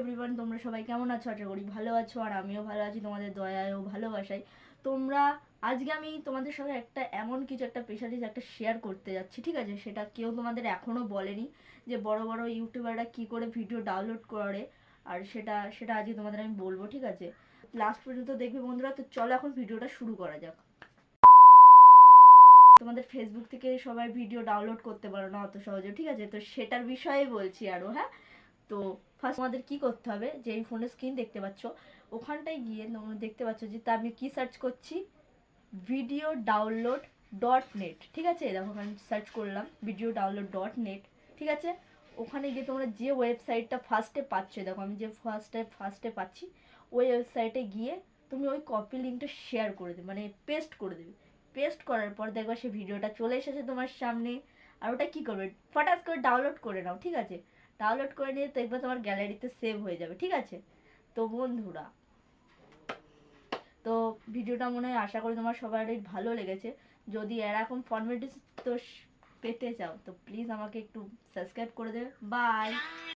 Everyone তোমরা সবাই কেমন আছো? আশা করি ভালো আছো, আর আমিও ভালো আছি, তোমাদের দয়ায় ও ভালোবাসায়। তোমরা, আজকে আমি তোমাদের সঙ্গে একটা এমন কিছু একটা স্পেশালিস্ট একটা শেয়ার করতে যাচ্ছি, ঠিক আছে? সেটা কেউ তোমাদের এখনও বলেনি যে বড় বড় ইউটিউবাররা কি করে ভিডিও ডাউনলোড করে, আর সেটা সেটা আজকে তোমাদের আমি বলব, ঠিক আছে? লাস্ট পর্যন্ত দেখবে বন্ধুরা, তো চলো এখন ভিডিওটা শুরু করা যাক। তোমাদের ফেসবুক থেকে সবাই ভিডিও ডাউনলোড করতে পারো না অত সহজে, ঠিক আছে? তো সেটার বিষয়ে বলছি আরও হ্যাঁ? তো ফার্স্ট আমাদের কি করতে হবে? যে এই ফোনের স্ক্রিন দেখতে পাচ্ছ, ওখানটায় গিয়ে তোমরা দেখতে পাচ্ছ যে তা আমি কি সার্চ করছি? ভিডিও ডাউনলোড ডট নেট ঠিক আছে? দেখো আমি সার্চ করলাম ভিডিও ডাউনলোড ডট নেট ঠিক আছে? ওখানে গিয়ে তোমরা যে ওয়েবসাইটটা ফার্স্টে পাচ্ছ, দেখো আমি যে ফার্স্টে ফার্স্টে পাচ্ছি, ওই ওয়েবসাইটে গিয়ে তুমি ওই কপি লিঙ্কটা শেয়ার করে দেবে মানে পেস্ট করে দেবে। পেস্ট করার পর দেখবা সে ভিডিওটা চলে এসেছে তোমার সামনে। আর ওটা কী করবে? ফটাস করে ডাউনলোড করে নাও, ঠিক আছে? ডাউনলোড করে নিয়ে দেখবে তোমার গ্যালারিতে সেভ হয়ে যাবে, ঠিক আছে? তো বন্ধুরা, তো ভিডিওটা মনে হয় আশা করি তোমার সবারই ভালো লেগেছে। যদি এরকম ফর্মেটিস তো পেতে চাও, তো প্লিজ আমাকে একটু সাবস্ক্রাইব করে দেবে। বাই